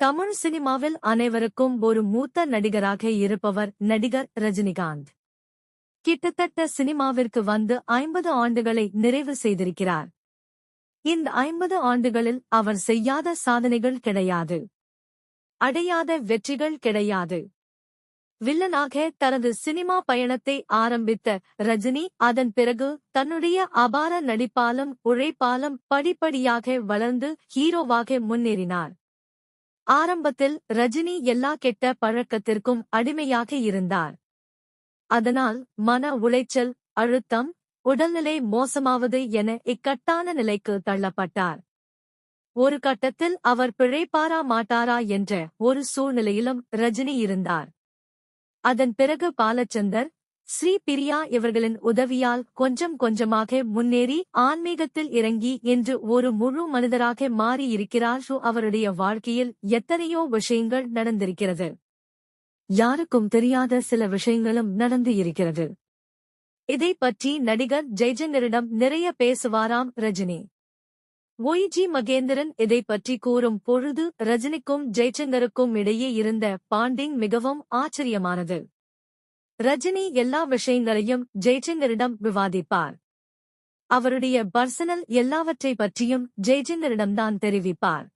தமிழ் சினிமாவில் அனைவருக்கும் ஒரு மூத்த நடிகராக இருப்பவர் நடிகர் ரஜினிகாந்த். கிட்டத்தட்ட சினிமாவிற்கு வந்து ஐம்பது ஆண்டுகளை நிறைவு செய்திருக்கிறார். இந்த ஐம்பது ஆண்டுகளில் அவர் செய்யாத சாதனைகள் கிடையாது. அடையாத வெற்றிகள் கிடையாது. வில்லனாக தனது சினிமா பயணத்தை ஆரம்பித்த ரஜினி அதன் பிறகு தன்னுடைய அபார நடிப்பாலும் உழைப்பாலும் படிப்படியாக வளர்ந்து ஹீரோவாக முன்னேறினார். ஆரம்பத்தில் ரஜினி எல்லா கெட்ட பழக்கத்திற்கும் அடிமையாக இருந்தார். அதனால் மன உளைச்சல் அழுத்தம் உடல்நிலை மோசமாவது என இக்கட்டான நிலைக்கு தள்ளப்பட்டார். ஒரு கட்டத்தில் அவர் பிழைப்பாரா மாட்டாரா என்ற ஒரு சூழ்நிலையிலும் ரஜினி இருந்தார். அதன் பிறகு பாலச்சந்தர் ஸ்ரீ பிரியா இவர்களின் உதவியால் கொஞ்சம் கொஞ்சமாக முன்னேறி ஆன்மீகத்தில் இறங்கி என்று ஒரு முழு மனிதராக மாறி இருக்கிறார் அவருடைய வாழ்க்கையில் எத்தனையோ விஷயங்கள் நடந்திருக்கிறது. யாருக்கும் தெரியாத சில விஷயங்களும் நடந்து இருக்கிறது. இதை பற்றி நடிகர் ஜெய்ஜங்கரிடம் நிறைய பேசுவாராம் ரஜினி. ஒய்ஜி மகேந்திரன் இதை பற்றி கூறும் பொழுது ரஜினிக்கும் ஜெய்சங்கருக்கும் இடையே இருந்த பாண்டிங் மிகவும் ஆச்சரியமானது. ரஜினி எல்லா விஷயங்களையும் ஜெய்சங்கரிடம் விவாதிப்பார். அவருடைய பர்சனல் எல்லாவற்றை பற்றியும் ஜெய்சங்கரிடம்தான் தெரிவிப்பார்.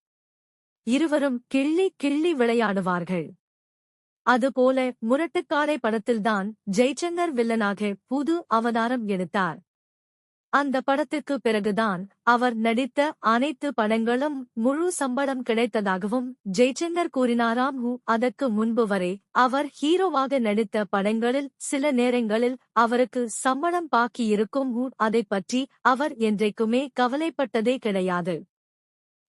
இருவரும் கிள்ளி கிள்ளி விளையாடுவார்கள். அதுபோல முரட்டுக்காரை படத்தில்தான் ஜெய்சங்கர் வில்லனாக புது அவதாரம் எடுத்தார். அந்த படத்திற்கு பிறகுதான் அவர் நடித்த அனைத்து படங்களும் முழு சம்பளம் கிடைத்ததாகவும் ஜெய்சங்கர் கூறினாராம் ஹூ அதற்கு முன்பு வரை அவர் ஹீரோவாக நடித்த படங்களில் சில நேரங்களில் அவருக்கு சம்பளம் பாக்கியிருக்கும் ஹூ அதை பற்றி அவர் என்றைக்குமே கவலைப்பட்டதே கிடையாது.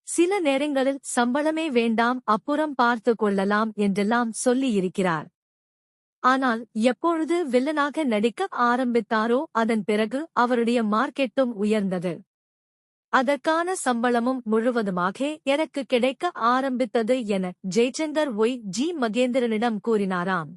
சில நேரங்களில் சம்பளமே வேண்டாம் அப்புறம் பார்த்து கொள்ளலாம் என்றெல்லாம் சொல்லியிருக்கிறார். ஆனால் எப்பொழுது வில்லனாக நடிக்க ஆரம்பித்தாரோ அதன் பிறகு அவருடைய மார்க்கெட்டும் உயர்ந்தது. அதற்கான சம்பளமும் முழுவதுமாக எனக்கு கிடைக்க ஆரம்பித்தது என ஜெய்சங்கர் ஒய் ஜி மகேந்திரனிடம் கூறினாராம்.